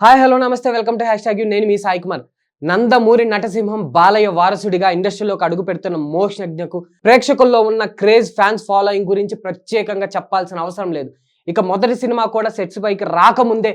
Hi hello నమస్తే welcome to hash tag నేను మీ సాయి కుమార్. నందమూరి నటసింహం బాలయ్య వారసుడిగా ఇండస్ట్రీలోకి అడుగు పెడుతున్న మోక్షజ్ఞకు ప్రేక్షకుల్లో ఉన్న క్రేజ్ ఫ్యాన్స్ ఫాలోయింగ్ గురించి ప్రత్యేకంగా చెప్పాల్సిన అవసరం లేదు. ఇక మొదటి సినిమా కూడా సెట్స్ పైకి రాకముందే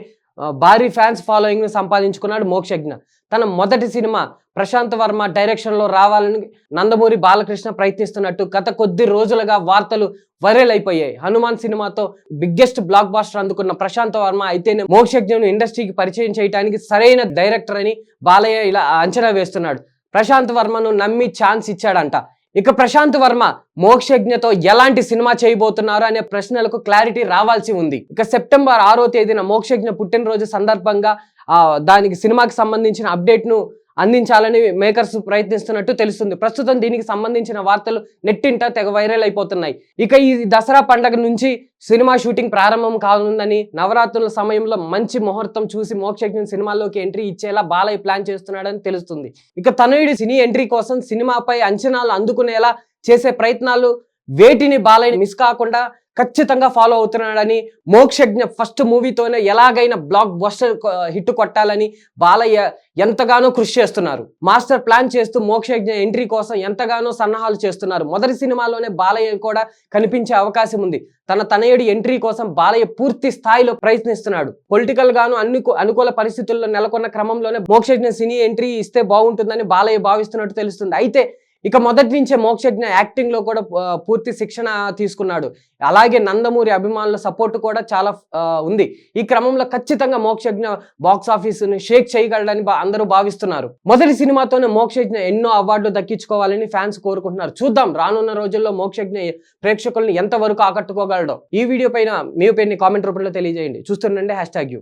భారీ ఫ్యాన్స్ ఫాలోయింగ్ని సంపాదించుకున్నాడు మోక్షజ్ఞ. తన మొదటి సినిమా ప్రశాంత్ వర్మ డైరెక్షన్లో రావాలని నందమూరి బాలకృష్ణ ప్రయత్నిస్తున్నట్టు గత కొద్ది రోజులుగా వార్తలు వైరల్ అయిపోయాయి. హనుమాన్ సినిమాతో బిగ్గెస్ట్ బ్లాక్ బాస్టర్ అందుకున్న ప్రశాంత్ వర్మ అయితేనే మోక్షజ్ఞను ఇండస్ట్రీకి పరిచయం చేయడానికి సరైన డైరెక్టర్ అని బాలయ్య ఇలా అంచనా వేస్తున్నాడు. ప్రశాంత్ వర్మను నమ్మి ఛాన్స్ ఇచ్చాడంట. ఇక ప్రశాంత్ వర్మ మోక్షజ్ఞతో ఎలాంటి సినిమా చేయబోతున్నారు అనే ప్రశ్నలకు క్లారిటీ రావాల్సి ఉంది. ఇక సెప్టెంబర్ ఆరో తేదీన మోక్షజ్ఞ పుట్టినరోజు సందర్భంగా ఆ, దానికి సినిమాకి సంబంధించిన అప్డేట్ను అందించాలని మేకర్స్ ప్రయత్నిస్తున్నట్టు తెలుస్తుంది. ప్రస్తుతం దీనికి సంబంధించిన వార్తలు నెట్టింట తెగ వైరల్ అయిపోతున్నాయి. ఇక ఈ దసరా పండగ నుంచి సినిమా షూటింగ్ ప్రారంభం కానుందని నవరాత్రుల సమయంలో మంచి ముహూర్తం చూసి మోక్షజ్ఞ సినిమాల్లోకి ఎంట్రీ ఇచ్చేలా బాలయ్య ప్లాన్ చేస్తున్నాడని తెలుస్తుంది. ఇక తనయుడి సినీ ఎంట్రీ కోసం సినిమాపై అంచనాలు అందుకునేలా చేసే ప్రయత్నాలు వేటిని బాలయ్య మిస్ కాకుండా ఖచ్చితంగా ఫాలో అవుతున్నాడని మోక్షజ్ఞ ఫస్ట్ మూవీతోనే ఎలాగైనా బ్లాక్ బస్టర్ హిట్ కొట్టాలని బాలయ్య ఎంతగానో కృషి చేస్తున్నారు. మాస్టర్ ప్లాన్ చేస్తూ మోక్షజ్ఞ ఎంట్రీ కోసం ఎంతగానో సన్నాహాలు చేస్తున్నారు. మొదటి సినిమాలోనే బాలయ్య కూడా కనిపించే అవకాశం ఉంది. తన తనయుడి ఎంట్రీ కోసం బాలయ్య పూర్తి స్థాయిలో ప్రయత్నిస్తున్నాడు. పొలిటికల్ గాను అన్ని అనుకూల పరిస్థితుల్లో నెలకొన్న క్రమంలోనే మోక్షజ్ఞ సినీ ఎంట్రీ ఇస్తే బాగుంటుందని బాలయ్య భావిస్తున్నట్టు తెలుస్తుంది. అయితే ఇక మొదటి నుంచే మోక్షజ్ఞ యాక్టింగ్లో కూడా పూర్తి శిక్షణ తీసుకున్నాడు. అలాగే నందమూరి అభిమానుల సపోర్ట్ కూడా చాలా ఉంది. ఈ క్రమంలో ఖచ్చితంగా మోక్షజ్ఞ బాక్స్ ఆఫీసుని షేక్ చేయగలడని అందరూ భావిస్తున్నారు. మొదటి సినిమాతోనే మోక్షజ్ఞ ఎన్నో అవార్డులు దక్కించుకోవాలని ఫ్యాన్స్ కోరుకుంటున్నారు. చూద్దాం రానున్న రోజుల్లో మోక్షజ్ఞ ప్రేక్షకులను ఎంతవరకు ఆకట్టుకోగలడో. ఈ వీడియో పైన మీ ఒపీనియన్ కామెంట్ రూపంలో తెలియజేయండి. చూస్తుండండి హ్యాష్ ట్యాగ్ యూ.